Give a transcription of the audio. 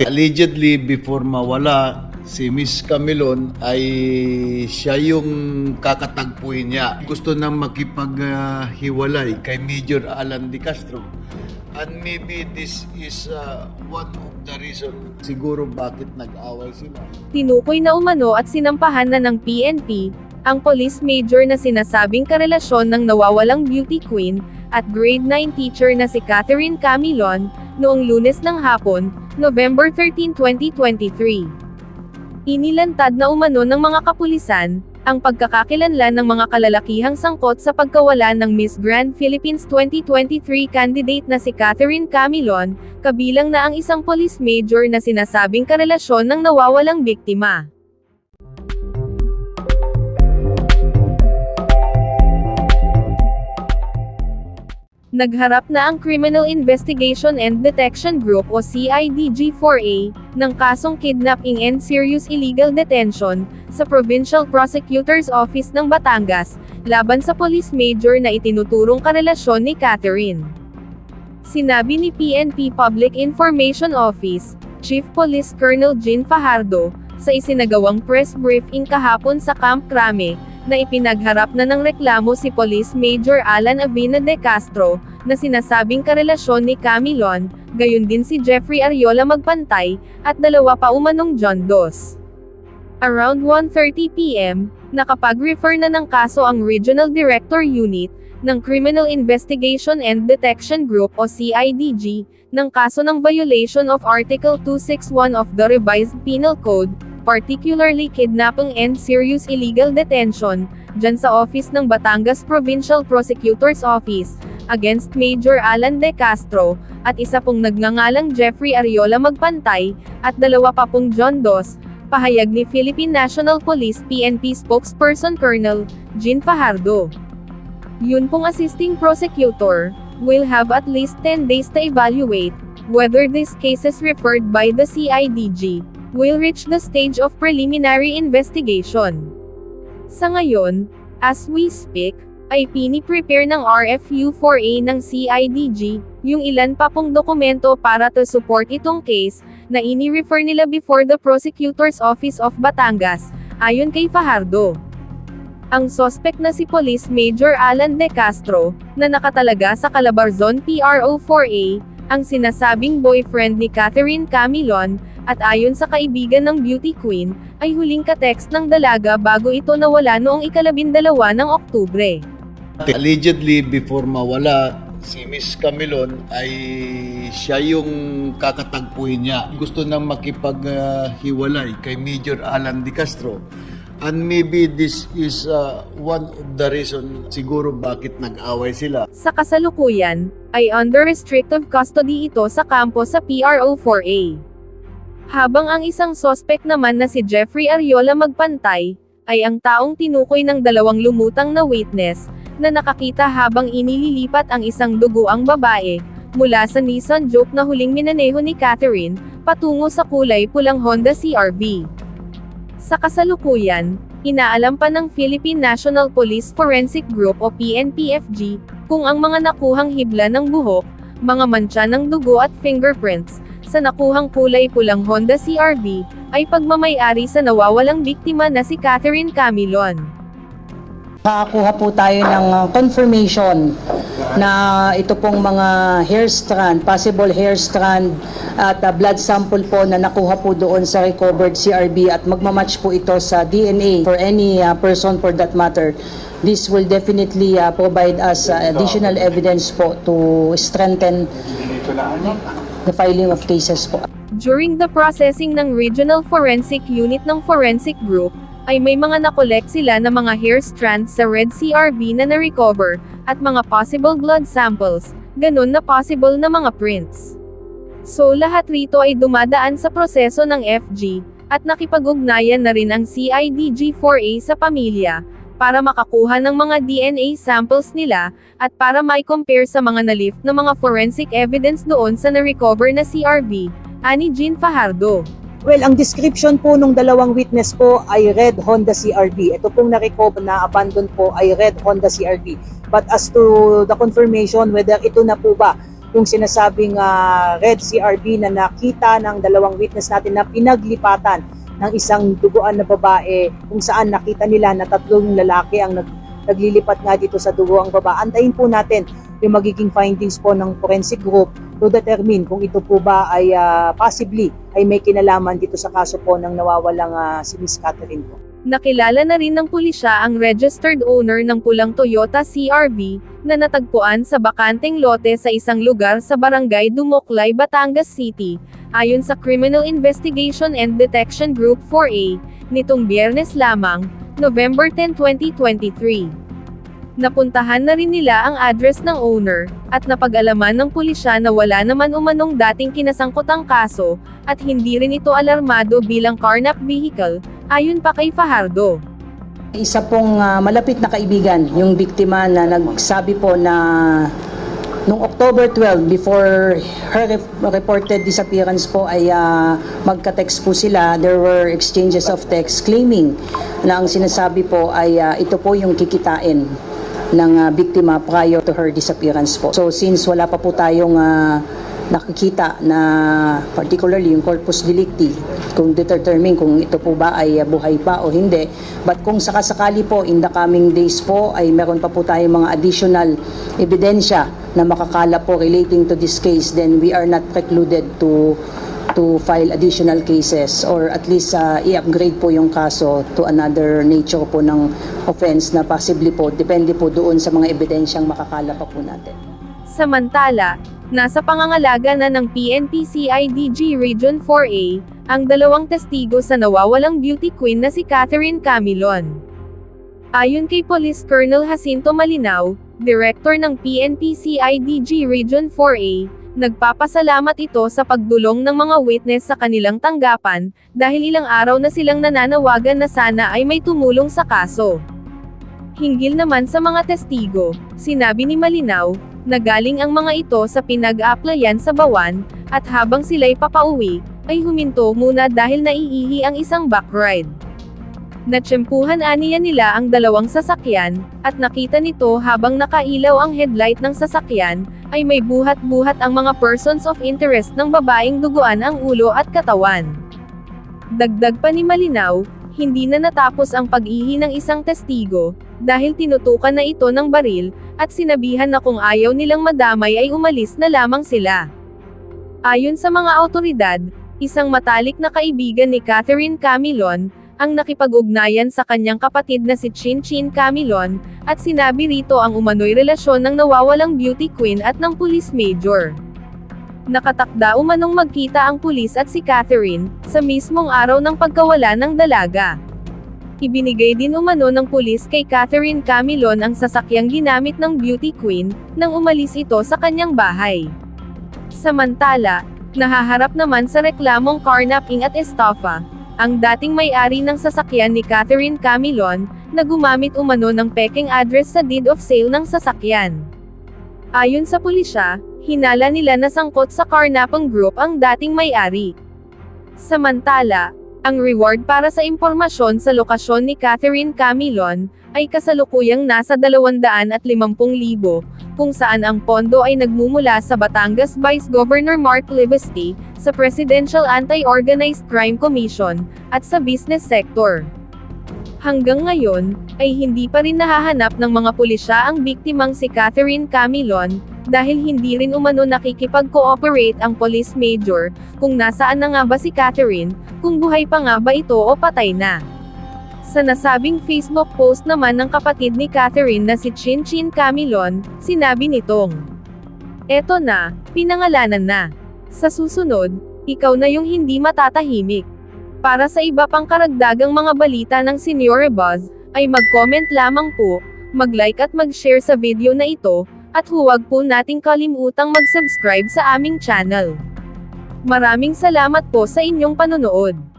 Allegedly, before mawala, si Miss Camilon ay siya yung kakatagpuin niya. Gusto nang makipaghiwalay kay Major Alan Di Castro. And maybe this is uh, one of the reason siguro bakit nag-away sila. Tinukoy na umano at sinampahan na ng PNP, ang police major na sinasabing karelasyon ng nawawalang beauty queen, at grade 9 teacher na si Catherine Camilon, noong lunes ng hapon, November 13, 2023. Inilantad na umano ng mga kapulisan, ang pagkakakilanlan ng mga kalalakihang sangkot sa pagkawala ng Miss Grand Philippines 2023 candidate na si Catherine Camilon, kabilang na ang isang police major na sinasabing karelasyon ng nawawalang biktima. Nagharap na ang Criminal Investigation and Detection Group o CIDG-4A, ng kasong kidnapping and serious illegal detention, sa Provincial Prosecutor's Office ng Batangas, laban sa police major na itinuturong karelasyon ni Catherine. Sinabi ni PNP Public Information Office, Chief Police Colonel Jean Fajardo, sa isinagawang press briefing kahapon sa Camp Crame, na ipinagharap na ng reklamo si Police Major Alan Avina de Castro, na sinasabing karelasyon ni Camilon, gayon din si Jeffrey Ariola Magpantay, at dalawa pa umanong John Dos. Around 1.30pm, nakapag-refer na ng kaso ang Regional Director Unit, ng Criminal Investigation and Detection Group o CIDG, ng kaso ng violation of Article 261 of the Revised Penal Code, particularly kidnapping and serious illegal detention, dyan sa office ng Batangas Provincial Prosecutor's Office, against Major Alan De Castro, at isa pong nagngangalang Jeffrey Ariola Magpantay, at dalawa pa pong John Dos, pahayag ni Philippine National Police PNP spokesperson Colonel Jean Fajardo. Yun pong assisting prosecutor, will have at least 10 days to evaluate whether these cases referred by the CIDG will reach the stage of preliminary investigation. Sa ngayon, as we speak, ay pini-prepare ng RFU-4A ng CIDG, yung ilan pa pong dokumento para to support itong case, na ini-refer nila before the Prosecutor's Office of Batangas, ayon kay Fajardo. Ang sospek na si Police Major Alan De Castro, na nakatalaga sa Calabarzon PRO-4A, ang sinasabing boyfriend ni Catherine Camilon, at ayon sa kaibigan ng beauty queen, ay huling katext ng dalaga bago ito nawala noong ikalabindalawa ng Oktubre. Allegedly, before mawala, si Miss Camilon ay siya yung kakatagpuin niya. Gusto nang makipaghiwalay kay Major Alan Di Castro. And maybe this is uh, one of the reason siguro bakit nag-away sila. Sa kasalukuyan, ay under restrictive custody ito sa kampo sa PRO-4A. Habang ang isang sospek naman na si Jeffrey Ariola Magpantay, ay ang taong tinukoy ng dalawang lumutang na witness, na nakakita habang inililipat ang isang duguang babae, mula sa Nissan Juke na huling minaneho ni Catherine, patungo sa kulay pulang Honda CRV. Sa kasalukuyan, inaalam pa ng Philippine National Police Forensic Group o PNPFG, kung ang mga nakuhang hibla ng buhok, mga mantsa ng dugo at fingerprints, sa nakuhang kulay pulang Honda CRV, ay pagmamayari sa nawawalang biktima na si Catherine Camilon. Nakakuha po tayo ng uh, confirmation na ito pong mga hair strand, possible hair strand at uh, blood sample po na nakuha po doon sa recovered CRB at magmamatch po ito sa DNA for any uh, person for that matter. This will definitely provide us additional evidence po to strengthen the filing of cases po. During the processing ng Regional Forensic Unit ng Forensic Group, ay may mga nakolek sila na mga hair strands sa red CRV na na-recover, at mga possible blood samples, ganun na possible na mga prints. So lahat rito ay dumadaan sa proseso ng FG, at nakipag-ugnayan na rin ang CIDG-4A sa pamilya, para makakuha ng mga DNA samples nila, at para mai-compare sa mga nalift na mga forensic evidence doon sa na-recover na CRV, ani Jean Fajardo. Well, ang description po nung dalawang witness po ay red Honda CRV. Ito pong na-recover na abandon po ay red Honda CRV. But as to the confirmation whether ito na po ba yung sinasabing ah, red CRB na nakita ng dalawang witness natin na pinaglipatan ng isang duguan na babae kung saan nakita nila na tatlong lalaki ang nag, naglilipat nga dito sa duguang baba. Antayin po natin yung magiging findings po ng forensic group to determine kung ito po ba ay ah, possibly ay may kinalaman dito sa kaso po ng nawawalang ah, si Miss Catherine po. Nakilala na rin ng pulisya ang registered owner ng pulang Toyota CRV, na natagpuan sa bakanteng lote sa isang lugar sa barangay Dumoklay, Batangas City, ayon sa Criminal Investigation and Detection Group 4A, nitong biyernes lamang, November 10, 2023. Napuntahan na rin nila ang address ng owner, at napag-alaman ng pulisya na wala naman umanong dating kinasangkotang kaso, at hindi rin ito alarmado bilang carnap vehicle, ayon pa kay Fajardo. Isa pong ah, malapit na kaibigan, yung biktima na nagsabi po na Noong October 12, before her reported disappearance po ay ah, magka-text po sila. There were exchanges of text claiming na ang sinasabi po ay ah, ito po yung kikitain ng ah, biktima prior to her disappearance po. So since wala pa po tayong ah, nakikita na particularly yung corpus delicti kung determine kung ito po ba ay ah, buhay pa o hindi. But kung sakasakali po in the coming days po ay meron pa po tayong mga additional ebidensya na makakala po relating to this case then we are not precluded to to file additional cases or at least ah, i-upgrade po yung kaso to another nature po ng offense na possibly po depende po doon sa mga ebidensyang makakala pa po natin. Samantala, nasa pangangalaga na ng PNP-CIDG Region 4A, ang dalawang testigo sa nawawalang beauty queen na si Catherine Camilon. Ayon kay Police Colonel Jacinto Malinaw, Director ng PNP-CIDG Region 4A, nagpapasalamat ito sa pagdulong ng mga witness sa kanilang tanggapan, dahil ilang araw na silang nananawagan na sana ay may tumulong sa kaso. Hinggil naman sa mga testigo, sinabi ni Malinaw, na galing ang mga ito sa pinag-applyan sa Bawan, at habang sila'y papauwi, ay huminto muna dahil naiihi ang isang backride. Natsyempuhan aniya nila ang dalawang sasakyan, at nakita nito habang nakailaw ang headlight ng sasakyan, ay may buhat-buhat ang mga persons of interest ng babaeng duguan ang ulo at katawan. Dagdag pa ni Malinaw, hindi na natapos ang pag-ihi ng isang testigo, dahil tinutukan na ito ng baril, at sinabihan na kung ayaw nilang madamay ay umalis na lamang sila. Ayon sa mga autoridad, isang matalik na kaibigan ni Catherine Camilon, ang nakipag-ugnayan sa kanyang kapatid na si Chin Chin Camilon, at sinabi rito ang umano'y relasyon ng nawawalang beauty queen at ng police major. Nakatakda umanong magkita ang pulis at si Catherine, sa mismong araw ng pagkawala ng dalaga. Ibinigay din umano ng pulis kay Catherine Camilon ang sasakyang ginamit ng beauty queen, nang umalis ito sa kanyang bahay. Samantala, nahaharap naman sa reklamong carnapping at estafa, ang dating may-ari ng sasakyan ni Catherine Camilon, na gumamit umano ng peking address sa deed of sale ng sasakyan. Ayon sa pulisya, hinala nila na sangkot sa carnapping group ang dating may-ari. Samantala, ang reward para sa impormasyon sa lokasyon ni Catherine Camilon, ay kasalukuyang nasa 250,000, kung saan ang pondo ay nagmumula sa Batangas Vice Governor Mark Livesty, sa Presidential Anti-Organized Crime Commission, at sa business sector. Hanggang ngayon, ay hindi pa rin nahahanap ng mga pulisya ang biktimang si Catherine Camilon, dahil hindi rin umano nakikipag-cooperate ang police major, kung nasaan na nga ba si Catherine, kung buhay pa nga ba ito o patay na. Sa nasabing Facebook post naman ng kapatid ni Catherine na si Chin Chin Camilon, sinabi nitong, Eto na, pinangalanan na. Sa susunod, ikaw na yung hindi matatahimik. Para sa iba pang karagdagang mga balita ng Senior Buzz, ay mag-comment lamang po, mag-like at mag-share sa video na ito, at huwag po nating kalimutang mag-subscribe sa aming channel. Maraming salamat po sa inyong panonood.